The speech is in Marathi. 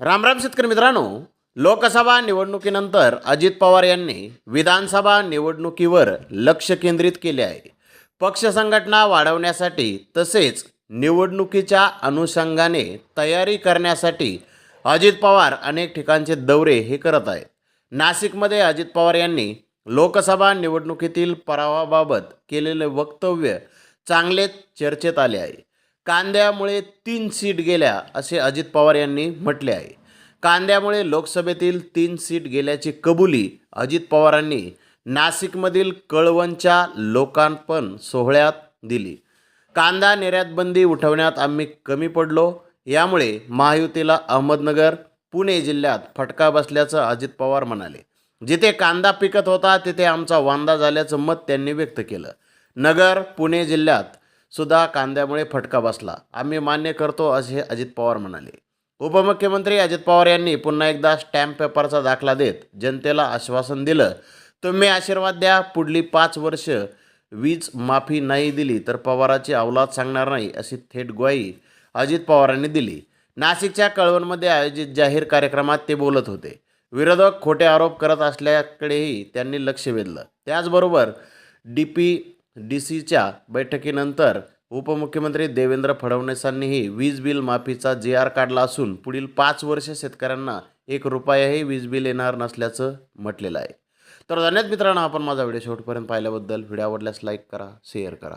रामराम शेतकरी मित्रांनो लोकसभा निवडणुकीनंतर अजित पवार यांनी विधानसभा निवडणुकीवर लक्ष केंद्रित केले आहे. पक्ष संघटना वाढवण्यासाठी तसेच निवडणुकीच्या अनुषंगाने तयारी करण्यासाठी अजित पवार अनेक ठिकाणचे दौरे हे करत आहेत. नाशिकमध्ये अजित पवार यांनी लोकसभा निवडणुकीतील पराभवाबाबत केलेले वक्तव्य चांगलेच चर्चेत आले आहे. कांद्यामुळे तीन सीट गेल्या असे अजित पवार यांनी म्हटले आहे. कांद्यामुळे लोकसभेतील तीन सीट गेल्याची कबुली अजित पवारांनी नाशिकमधील कळवणच्या लोकांपण सोहळ्यात दिली. कांदा निर्यात बंदी उठवण्यात आम्ही कमी पडलो यामुळे महायुतीला अहमदनगर पुणे जिल्ह्यात फटका बसल्याचं अजित पवार म्हणाले. जिथे कांदा पिकत होता तिथे आमचा वांदा झाल्याचं मत त्यांनी व्यक्त केलं. नगर पुणे जिल्ह्यात सुद्धा कांद्यामुळे फटका बसला. आम्ही मान्य करतो असे अजित पवार म्हणाले. उपमुख्यमंत्री अजित पवार यांनी पुन्हा एकदा स्टॅम्प पेपरचा दाखला देत जनतेला आश्वासन दिलं. तुम्ही आशीर्वाद द्या पुढली पाच वर्ष वीज माफी नाही दिली तर पवाराची अवलाद सांगणार नाही अशी थेट ग्वाही अजित पवारांनी दिली. नाशिकच्या कळवणमध्ये आयोजित जाहीर कार्यक्रमात ते बोलत होते. विरोधक खोटे आरोप करत असल्याकडेही त्यांनी लक्ष वेधलं. त्याचबरोबर डी पी डी सीच्या बैठकीनंतर उपमुख्यमंत्री देवेंद्र फडणवीसांनीही वीज बिल माफीचा जी आर काढला असून पुढील पाच वर्ष शेतकऱ्यांना एक रुपयाही वीज बिल येणार नसल्याचं म्हटलेलं आहे. तर धन्यवाद मित्रांनो आपण माझा व्हिडिओ शेवटपर्यंत पाहिल्याबद्दल. व्हिडिओ आवडल्यास लाईक करा शेअर करा.